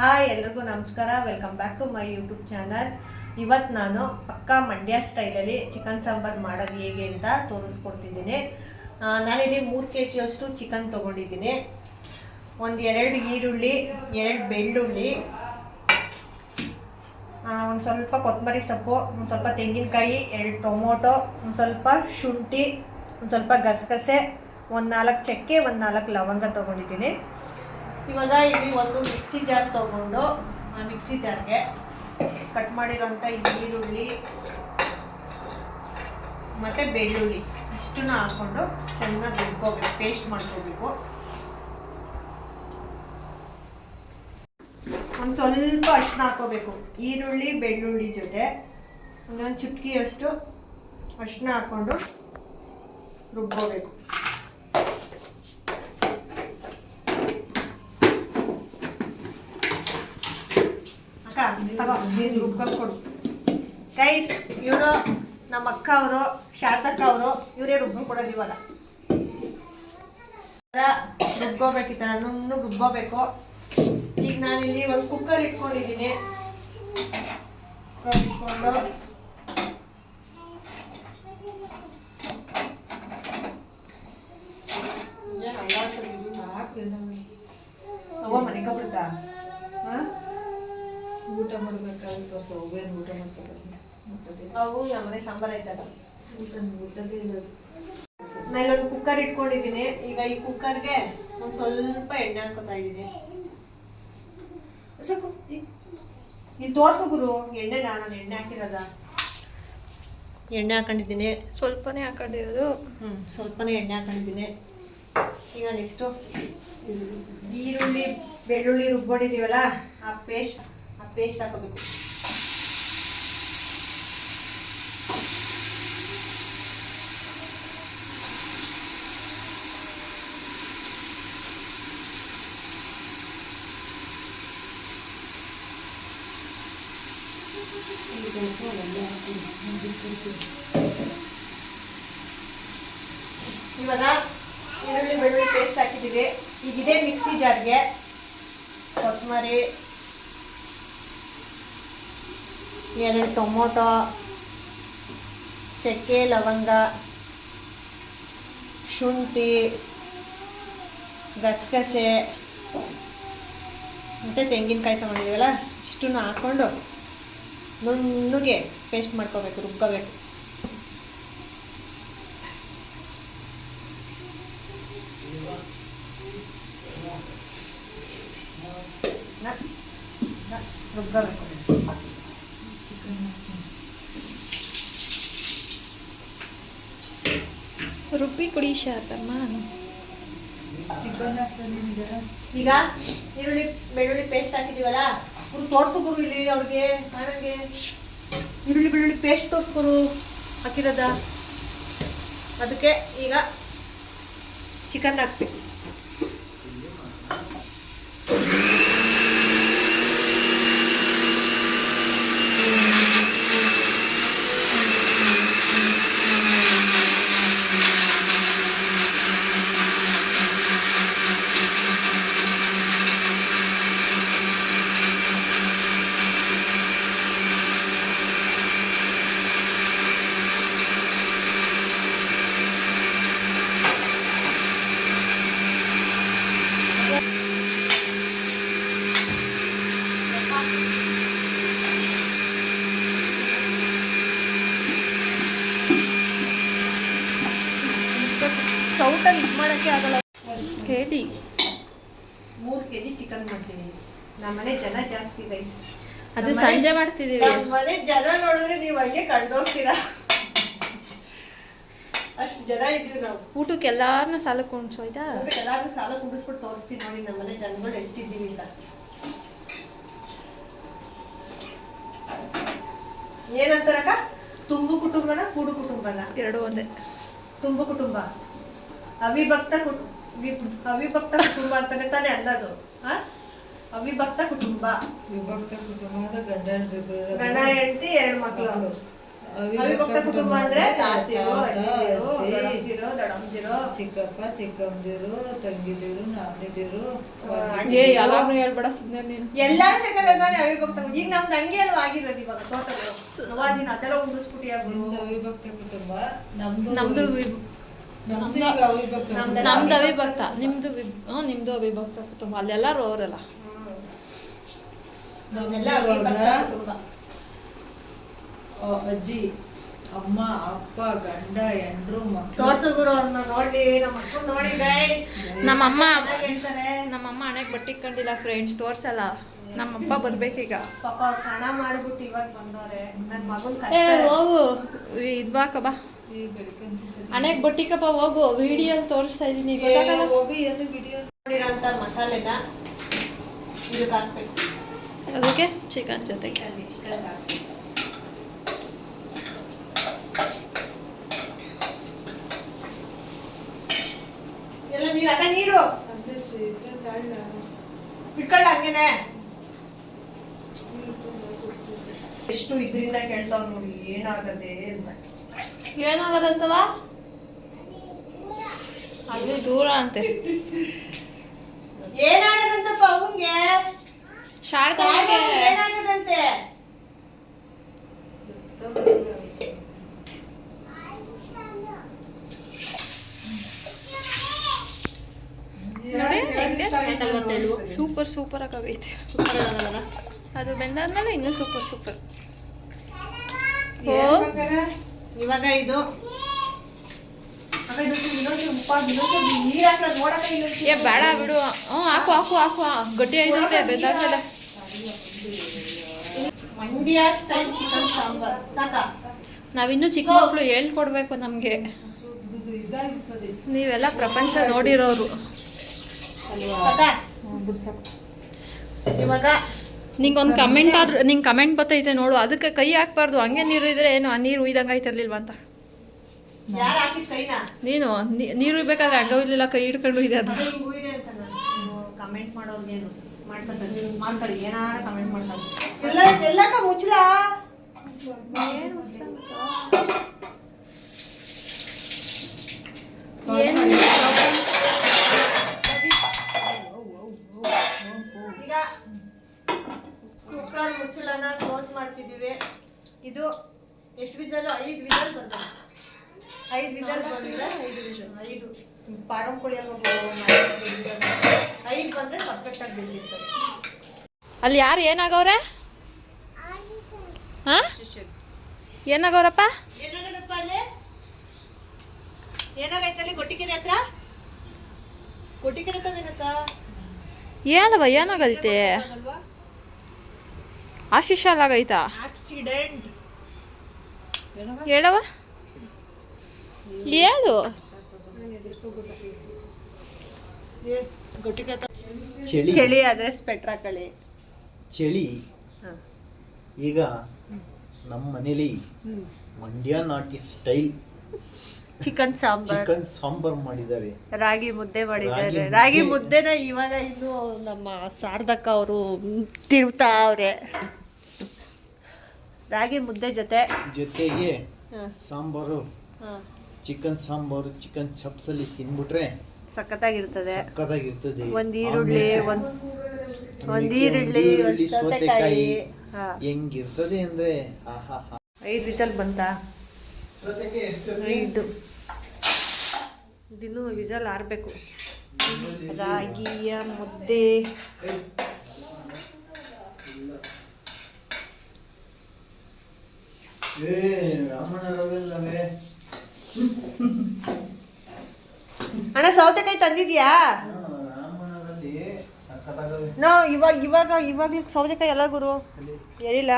Hi, ಎಲ್ರಿಗೂ ನಮಸ್ಕಾರ. Welcome back to my YouTube channel ಇವತ್ತು ನಾನು ಪಕ್ಕ ಮಂಡ್ಯ ಸ್ಟೈಲಲ್ಲಿ ಚಿಕನ್ ಸಾಂಬಾರು ಮಾಡೋದು ಹೇಗೆ ಅಂತ ತೋರಿಸ್ಕೊಡ್ತಿದ್ದೀನಿ. ನಾನಿಲ್ಲಿ ಮೂರು ಕೆ ಜಿಯಷ್ಟು ಚಿಕನ್ ತೊಗೊಂಡಿದ್ದೀನಿ. ಒಂದು ಎರಡು ಈರುಳ್ಳಿ, ಎರಡು ಬೆಳ್ಳುಳ್ಳಿ ಒಂದು ಸ್ವಲ್ಪ ಕೊತ್ತಂಬರಿ ಸೊಪ್ಪು, ಒಂದು ಸ್ವಲ್ಪ ತೆಂಗಿನಕಾಯಿ, ಎರಡು ಟೊಮೊಟೊ, ಒಂದು ಸ್ವಲ್ಪ ಶುಂಠಿ, ಒಂದು ಸ್ವಲ್ಪ ಗಸಗಸೆ, ಒಂದು ನಾಲ್ಕು ಚಕ್ಕೆ, ಒಂದು ನಾಲ್ಕು ಲವಂಗ ತೊಗೊಂಡಿದ್ದೀನಿ. ಇವಾಗ ಇಲ್ಲಿ ಒಂದು ಮಿಕ್ಸಿ ಜಾರ್ ತೊಗೊಂಡು, ಆ ಮಿಕ್ಸಿ ಜಾರ್ಗೆ ಕಟ್ ಮಾಡಿರೋಂಥ ಈರುಳ್ಳಿ ಮತ್ತು ಬೆಳ್ಳುಳ್ಳಿ ಇಷ್ಟನ್ನ ಹಾಕ್ಕೊಂಡು ಚೆನ್ನಾಗಿ ರುಬ್ಕೋಬೇಕು ಪೇಸ್ಟ್ ಮಾಡ್ಕೋಬೇಕು. ಒಂದು ಸ್ವಲ್ಪ ಅರಿಶಿನ ಹಾಕೋಬೇಕು ಈರುಳ್ಳಿ, ಬೆಳ್ಳುಳ್ಳಿ ಜೊತೆ. ಒಂದೊಂದು ಚುಟ್ಕಿಯಷ್ಟು ಅರಿಶಿನ ಹಾಕ್ಕೊಂಡು ರುಬ್ಕೋಬೇಕು. ರುಬ್ಕೊಂಡು ಕೊಡು. ಗೈಸ್ ಇವರು ನಮ್ಮ ಅಕ್ಕ ಅವರು ಶಾರದಕ್ಕ ಅವರು, ಇವರೇ ರುಬ್ಕೊಂಡು ಕೊಡೋದು ಇವಾಗ. ರುಬ್ಕೋಬೇಕು, ಈ ಥರ ನುಣ್ಣು ರುಬ್ಕೋಬೇಕು. ಈಗ ನಾನಿಲ್ಲಿ ಒಂದು ಕುಕ್ಕರ್ ಇಟ್ಕೊಂಡಿದ್ದೀನಿ. ಕುಕ್ಕರ್ ಇಟ್ಕೊಂಡು ಅವ ಮನೆ ಕಬಿಡ್ತಾ ಹಾಂ ಊಟ ಒಬ್ಬೇನು ಊಟ ಮಾಡ್ತಾರೆ. ಅವು ನಮ್ಮನೆ ಸಾಂಬಾರು ಆಯ್ತಲ್ಲ ಊಟದೇ ನಾ ಇಲ್ಲೊಂದು ಕುಕ್ಕರ್ ಇಟ್ಕೊಂಡಿದ್ದೀನಿ. ಈಗ ಈ ಕುಕ್ಕರ್ಗೆ ಒಂದು ಸ್ವಲ್ಪ ಎಣ್ಣೆ ಹಾಕೋತಾ ಇದ್ದೀನಿ. ಸಾಕು ಇ- ಇಲ್ಲಿ ತೋರ್ಸು ಗುರು ಎಣ್ಣೆ ನಾನು ಎಣ್ಣೆ ಹಾಕಿರೋದ? ಎಣ್ಣೆ ಹಾಕೊಂಡಿದ್ದೀನಿ. ಸ್ವಲ್ಪನೇ ಹಾಕೊಂಡಿರೋದು. ಹ್ಞೂ ಸ್ವಲ್ಪನೇ ಎಣ್ಣೆ ಹಾಕೊಂಡಿದ್ದೀನಿ. ಈಗ ನೆಕ್ಸ್ಟು ಈರುಳ್ಳಿ ಬೆಳ್ಳುಳ್ಳಿ ರುಬ್ಕೊಂಡಿದ್ದೀವಲ್ಲ ಆ ಪೇಸ್ಟ್ ಆ ಪೇಸ್ಟ್ ಹಾಕೋಬೇಕು. ಇವಾಗ ಈರುಳ್ಳಿ, ಬೆಳ್ಳುಳ್ಳಿ ಪೇಸ್ಟ್ ಹಾಕಿದ್ದೀವಿ. ಈಗ ಇದೇ ಮಿಕ್ಸಿ ಜಾರ್ಗೆ ಕೊತ್ತಂಬರಿ, ಎರಡು ಟೊಮೊಟೊ ಚಕ್ಕೆ ಲವಂಗ, ಶುಂಠಿ, ಗಸಗಸೆ, ಮತ್ತು ತೆಂಗಿನಕಾಯಿ ತೊಗೊಂಡಿದ್ದೀವಲ್ಲ, ಇಷ್ಟನ್ನು ಹಾಕ್ಕೊಂಡು ನುಣ್ಣಗೆ ಪೇಸ್ಟ್ ಮಾಡ್ಕೋಬೇಕು ರುಬ್ಕೋಬೇಕು. ನ- ನ- ರುಬ್ಕೋಬೇಕು. ರುಬ್ಬಿ ಕುಡಿ ಶಾತಮ್ಮ ಈಗ ಈರುಳ್ಳಿ ಬೆಳ್ಳುಳ್ಳಿ ಪೇಸ್ಟ್ ಹಾಕಿದೀವಲ್ಲ? ಗುರು ತೋರ್ಸು ಇಲ್ಲಿ ಅವ್ರಿಗೆ ಕಾಣಂಗೆ ಈರುಳ್ಳಿ ಬೆಳ್ಳುಳ್ಳಿ ಪೇಸ್ಟ್ ತೋರ್ಸ್ಕೊರು ಹಾಕಿರೋದ? ಅದಕ್ಕೆ ಈಗ ಚಿಕನ್ ಹಾಕ್ಬೇಕು. ಮಾಡೋಕ್ಕೆ ಆಗಲ್ಲ ಮೂರು ಕೆ ಜಿ ಚಿಕನ್ ಮಾಡ್ತೀನಿ. ನಮ್ಮನೆ ಜನ ಜಾಸ್ತಿ ಗೈಸ್ ಅದು ಸಂಜೆ ಮಾಡ್ತಿದೀವಿ ನಮ್ಮನೆ ಜನ ನೋಡಿದ್ರೆ ನೀವು ಹಂಗೆ ಕಳ್ದೋಗ್ತೀರಾ? ಅಷ್ಟು ಜನ ಇದ್ದೀವಿ ನಾವು. ಊಟಕ್ಕೆ ಎಲ್ಲಾರನ್ನೂ ಸಾಲಕ್ಕೆ ಉಣ್ಸು ಆಯ್ತಾ? ಎಲ್ಲಾರು ಸಾಲ ಕುಡಿಸ್ಬಿಟ್ಟು ತೋರಿಸ್ತೀವಿ ನೋಡಿ ನಮ್ಮನೆ ಜನಗಳು ಎಷ್ಟಿದ್ದೀವಿ ಇಲ್ಲ ಏನಂತಾರಕ್ಕ? ತುಂಬು ಕುಟುಂಬನ ಕೂಡು ಕುಟುಂಬನ? ಎರಡು ಒಂದೇ. ತುಂಬು ಕುಟುಂಬ. ಅವಿಭಕ್ತ ಕುಟ್ ವಿ- ಅವಿಭಕ್ತ ಕುಟುಂಬ ಅಂತಾನೆ ತಾನೆ ಅನ್ನೋದು? ಅವಿಭಕ್ತ ಕುಟುಂಬ. ವಿಭಕ್ತ ಕುಟುಂಬ ಗಂಡ ಹೆಂಡ್ರಿಬ್ರು ಗಂಡ ಹೆಂಡತಿ ಎರಡು ಮಕ್ಕಳು. ಅವಿಭಕ್ತ ಕುಟುಂಬ ಅಂದ್ರೆ ತಾತಿರು ಅಜ್ಜಿದಿರು ಚಿಕ್ಕಪ್ಪ ಚಿಕ್ಕಮ್ಮದಿರು ತಂಗಿದಿರು ನಾದಿದಿರು ಏ ಎಲ್ಲಾರ್ನು ಹೇಳ್ಬೇಡ ಸುಮ್ಮನೆ ನೀನು. ಎಲ್ಲಾರು ಸೇರ್ಕೊಂಡಾಗ ಅವಿಭಕ್ತ ಕುಟುಂಬ. ಈಗ ನಮ್ದು ಹಂಗೆ ಅಲ್ವಾ ಆಗಿರೋದು ಇವಾಗ ತೋಟಗಳು. ಅವಾಗ ನೀನು ಅದೆಲ್ಲ ನಿಮ್ದು ಅವಿಭಕ್ತ ಕುಟುಂಬ? ನಮ್ದು ನಮ್ದು ನಮ್ದು ಅವಿಭಕ್ತ. ನಮ್ದು ಹ್ಞೂ ನಿಮ್ದು ಅವಿಭಕ್ತ ಕುಟುಂಬ. ಅಲ್ಲೆಲ್ಲರೂ ಅವರಲ್ಲ. ಅಜ್ಜಿ ಅಮ್ಮ ಅಪ್ಪ ಗಂಡ ಹೆಂಡ್ರು ಮಕ್ಕಳು ತೋರ್ಸು ಗುರು ಅವ್ರನ್ನ ನೋಡಿ ನಮ್ಮ ಅಕ್ಕ ನೋಡಿ ಗೈಸ್ ನಮ್ಮಮ್ಮ ನಮ್ಮಮ್ಮ ಹಣೆಗೆ ಬಟ್ಟಿ ಕಂಡಿಲ್ಲ ಫ್ರೆಂಡ್ಸ್ ತೋರ್ಸಲ್ಲ. ನಮ್ಮಪ್ಪ ಬರ್ಬೇಕೀಗ. ಪಾಪ ಅವ್ರು ಸ್ನಾನ ಮಾಡ್ಬಿಟ್ಟು ಇವಾಗ ಬಂದವ್ರೆ. ನನ್ ಮಗನ್ ಏ ಕಷ್ಟ. ಹೋಗು. ಇದ್ ಬಾಕ ಬಾ. ಹಣೆಗೆ ಬಟ್ಟಿಕಪ್ಪ ಹೋಗು ವಿಡಿಯೋ ತೋರಿಸ್ತಾ ಇದೀನಿ ಹೋಗಿ ಏನು ವಿಡಿಯೋ ನೋಡಿರೋಂಥ ಮಸಾಲೆನ ಇದಕ್ಕೆ ಹಾಕ್ಬೇಕು. ಅದಕ್ಕೆ ಚಿಕನ್ ಜೊತೆ ಚಿಕನ್ ಹಾಕ್ಬೇಕು. ಎಲ್ಲ ನೀರು ಅಕ್ಕ ನೀರು. ಇಟ್ಕೊಳ್ಳ ಹಂಗೇನೆ. ಎಷ್ಟು ಇದರಿಂದ ಕೇಳ್ತಾವ್ ನೋಡಿ ಏನಾಗದೆ ಏನಾಗದಂತವಾ? ದೂರ ಅಂತೆ. ಏನಾಗದಂತಪ್ಪ ಅವಂಗೆ ಶಾರದಾ ಏನಾಗದಂತೆ? ನೋಡಿ ಸೂಪರ್ ಸೂಪರ್ ಆಗೈತೆ ಅದು ಬೆಂದಾದ್ಮೇಲೆ ಇನ್ನೂ ಸೂಪರ್ ಸೂಪರ್. ಇವಾಗ ಇದು ಅಕ್ಕ ಇದು ಇನ್ನೊಂದು ಉಪ್ಪ ಇನ್ನೊಂದು ನೀರ್ ಹಾಕ್ಲ ನೋಡಕ್ಕ ಇನ್ನೊಂದು ಏ ಬೇಡ ಬಿಡು. ಹ್ಞೂ ಹಾಕು ಹಾಕು ಹಾಕು. ಗಟ್ಟಿ ಐತೆ ಸಾಕಾ? ನಾವಿನ್ನೂ ಚಿಕ್ಕ ಮಕ್ಕಳು ಹೇಳ್ಕೊಡ್ಬೇಕು ನಮಗೆ. ನೀವೆಲ್ಲ ಪ್ರಪಂಚ ನೋಡಿರೋರು. ನಿಂಗೊಂದು ಕಮೆಂಟ್ ಆದ್ರೂ ನಿಂಗೆ ಕಮೆಂಟ್ ಬರ್ತೈತೆ ನೋಡು. ಅದಕ್ಕೆ ಕೈ ಹಾಕ್ಬಾರ್ದು. ಹಂಗೆ ನೀರು ಇದ್ರೆ ಏನು? ಆ ನೀರು ಉಯ್ದಂಗೆ ಆಯ್ತಿರ್ಲಿಲ್ವ ಅಂತ. ನೀನು ನೀ- ನೀರು ಇರ್ಬೇಕಾದ್ರೆ ಹಂಗವಿಲ್ಲ ಕೈ ಹಿಡ್ಕೊಂಡು ಇದೆ ಅದು. ಅದೇ ಹಿಂಗ್ ಇದೆ ಅಂತ ನಾನು ಕಮೆಂಟ್ ಮಾಡೋರ್ಗೇನು ಮಾಡ್ತಾರೆ ಏನಾರ ಕಮೆಂಟ್ ಮಾಡ್ತಾರೆ. ಎಲ್ಲ ಎಲ್ಲಕ್ಕ ಈಗ ಕುಕ್ಕರ್ ಮುಚ್ಚಳನ ಕ್ಲೋಸ್ ಮಾಡ್ತಿದ್ದೀವಿ. ಇದು ಎಷ್ಟು ವಿಸಲ್? ಐದು ವಿಸಲ್ ಬರ್ಬೇಕು ಐದು ವಿಸಲ್ ಬಂದ್ರೆ ಐದು ವಿಸಲ್ ಐದು ಪಾರಂ ಕೋಳಿ ಐದು ಬಂದ್ರೆ ಪರ್ಫೆಕ್ಟ್ ಆಗಿ ಬೆಂದಿರ್ತದೆ ಅಲ್ಲಿ ಯಾರು ಏನಾಗವ್ರೆ? ಹಾಂ? ಏನಾಗವ್ರಪ್ಪ? ಏನಾಗದಪ್ಪ ಅಲ್ಲಿ? ಏನಾಗೈತಲ್ಲಿ ಹತ್ರ? ಏನಾಗೈತೆ? ಆಶೀಶ ಅಲ್ಲಾಗೈತಾ ಆಕ್ಸಿಡೆಂಟ್. ಹೇಳವ ಹೇಳು. ಚಳಿ. ಚಳಿ ಆದ್ರೆ ಸ್ವೆಟರ್ ಹಾಕೊಳ್ಳಿ. ಚಳಿ. ಈಗ ನಮ್ಮ ಮನೇಲಿ ಮಂಡ್ಯ ನಾಟಿ style chicken sambar. Chicken sambar ಮಾಡಿದ್ದಾರೆ. ರಾಗಿ ಮುದ್ದೆ ಮಾಡಿದ್ದಾರೆ. ರಾಗಿ ಮುದ್ದೆನ ಇವಾಗ ಇನ್ನು ನಮ್ಮ ಸಾರ್ಧಕ ಅವರು ತಿರುಗ್ತಾ ಅವ್ರೆ. ರಾಗಿ ಮುದ್ದೆ ಜೊತೆ ಜೊತೆಗೆ ಸಾಂಬಾರು. ಹ, ಚಿಕನ್ ಸಾಂಬಾರು ಚಿಕನ್ ಚಪ್ಸಲ್ಲಿ ತಿನ್ಬಿಟ್ರೆ ಸಖತ್ತಾಗಿರ್ತದೆ. ಸಕ್ಕತ್ತಾಗಿರ್ತದೆ ಒಂದ್ ಈರುಳ್ಳಿ ಒಂದ್ ಒಂದ್ ಈರುಳ್ಳಿ ಒಂದ್ ಸೌತೆಕಾಯಿ ಹೆಂಗಿರ್ತದೆ ಅಂದ್ರೆ ಆಹಾ ಐದು ವಿಸಲ್ ಬಂತಾ? ಐದು. ದಿನ ವಿಸಲ್ ಆರ್ಬೇಕು. ರಾಗಿಯ ಮುದ್ದೆ. ಏ ರಾಮಣ್ಣ ಅಣ್ಣ ಸೌತೆಕಾಯಿ ತಂದಿದ್ಯಾ? ನಾವು ಇವಾಗ ಇವಾಗ ಇವಾಗ್ಲೂ ಸೌತೆಕಾಯಿ ಎಲ್ಲ ಗುರು. ಎರಿಲ್ಲ?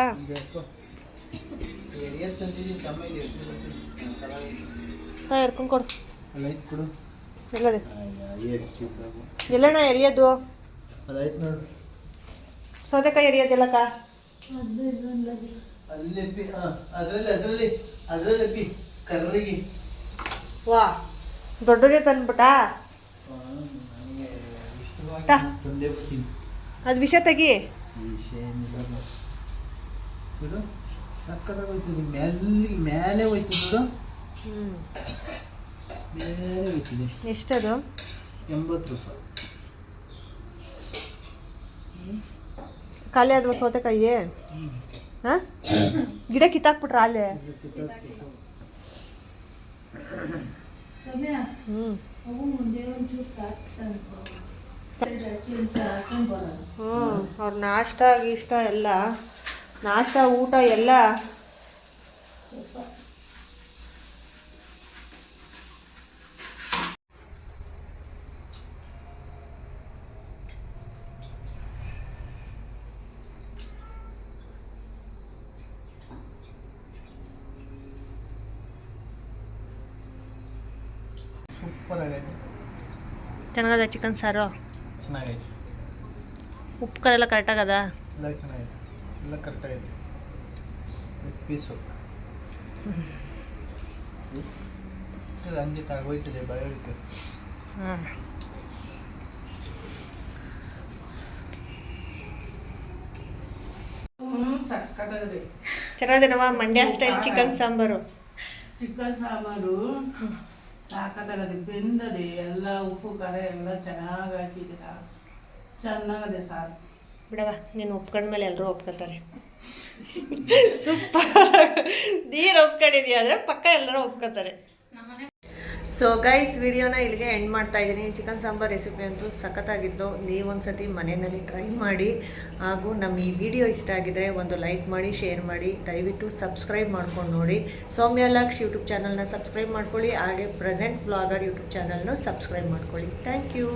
ಹಾ ಎರ್ಕೊಂಡ್ ಕೊಡು. ಎಲ್ಲದೆ. ಎಲ್ಲಣ್ಣ ಎರಿಯೋದು ಸೌತೆಕಾಯಿ ಎರಿಯೋದೆಲ್ಲಕ್ಕ ಅದರಲ್ಲಿ ಅದರಲ್ಲಿ ಅದರಲ್ಲಿ ಕರ್ರಿಗೆ. ವಾ ದೊಡ್ಡದೇ ತಂದ್ಬಿಟ್ಟಾ? ಅದು ವಿಷ ತೆಗಿ. ಮೇಲೆ ಹೋಯ್ತು ಎಷ್ಟದು? ಎಂಬತ್ತು ರೂಪಾಯಿ. ಖಾಲಿ ಆದ್ವ ಸೌತೆಕಾಯಿ? ಹಾಂ? ಗಿಡ ಕಿತ್ತಾಕ್ಬಿಟ್ರ ಅಲ್ಲೇ? ಹ್ಞೂ ಹ್ಞೂ ಅವ್ರ ನಾಷ್ಟ ಗೀಷ್ಟ ಎಲ್ಲ ನಾಷ್ಟ ಊಟ ಎಲ್ಲ ಸೂಪರ್ ಆಗೈತೆ ಚೆನ್ನಾಗದ ಚಿಕನ್ ಸಾರು? ಚೆನ್ನಾಗೈತೆ. ಉಪ್ಪು ಖಾರ ಎಲ್ಲ ಕರೆಕ್ಟಾಗದ ಎಲ್ಲ ಚೆನ್ನಾಗಿದೆ ಎಲ್ಲ ಕರೆಕ್ಟಾಗೈತೆ ಪೀಸು ಅಂಜೆ ಕಾರ್ ಹೋಯ್ತದೆ ಬಯೋಳಿಕೆ ಹಾಂ. ಚೆನ್ನಾಗದೇನವ Mandya style chicken sambar. Chicken sambar. ಸಾಕತ್ತಾಗದೆ ಬೆಂದದೆ ಎಲ್ಲ ಉಪ್ಪು ಖಾರ ಎಲ್ಲ ಚೆನ್ನಾಗಿ ಹಾಕಿದ್ದೀರ ಚೆನ್ನಾಗದೆ ಸಾರು. ಬಿಡವ ನೀನು ಒಪ್ಕೊಂಡ್ಮೇಲೆ ಎಲ್ಲರೂ ಒಪ್ಕೊತಾರೆ. ಸೂಪರ್. ನೀರು ಒಪ್ಕೊಂಡಿದ್ಯಾ ಅಂದರೆ ಪಕ್ಕ ಎಲ್ಲರೂ ಒಪ್ಕೋತಾರೆ. ಸೊ ಗೈಸ್ ವಿಡಿಯೋನ ಇಲ್ಲಿಗೆ ಎಂಡ್ ಮಾಡ್ತಾ ಇದ್ದೀನಿ. ಚಿಕನ್ ಸಾಂಬಾರ್ ರೆಸಿಪಿ ಅಂತೂ ಸಖತ್ತಾಗಿದ್ದು ನೀವೊಂದ್ಸತಿ ಮನೆಯಲ್ಲಿ ಟ್ರೈ ಮಾಡಿ. ಹಾಗೂ ನಮ್ಮ ಈ ವಿಡಿಯೋ ಇಷ್ಟ ಆಗಿದ್ರೆ ಒಂದು ಲೈಕ್ ಮಾಡಿ ಶೇರ್ ಮಾಡಿ. ದಯವಿಟ್ಟು ಸಬ್ಸ್ಕ್ರೈಬ್ ಮಾಡ್ಕೊಂಡು ನೋಡಿ. ಸೌಮ್ಯ ಲಕ್ಷ ಯೂಟ್ಯೂಬ್ ಚಾನಲ್ನ ಸಬ್ಸ್ಕ್ರೈಬ್ ಮಾಡ್ಕೊಳ್ಳಿ. ಹಾಗೆ ಪ್ರೆಸೆಂಟ್ ಬ್ಲಾಗರ್ ಯೂಟ್ಯೂಬ್ ಚಾನಲ್ನ ಸಬ್ಸ್ಕ್ರೈಬ್ ಮಾಡ್ಕೊಳ್ಳಿ. Thank you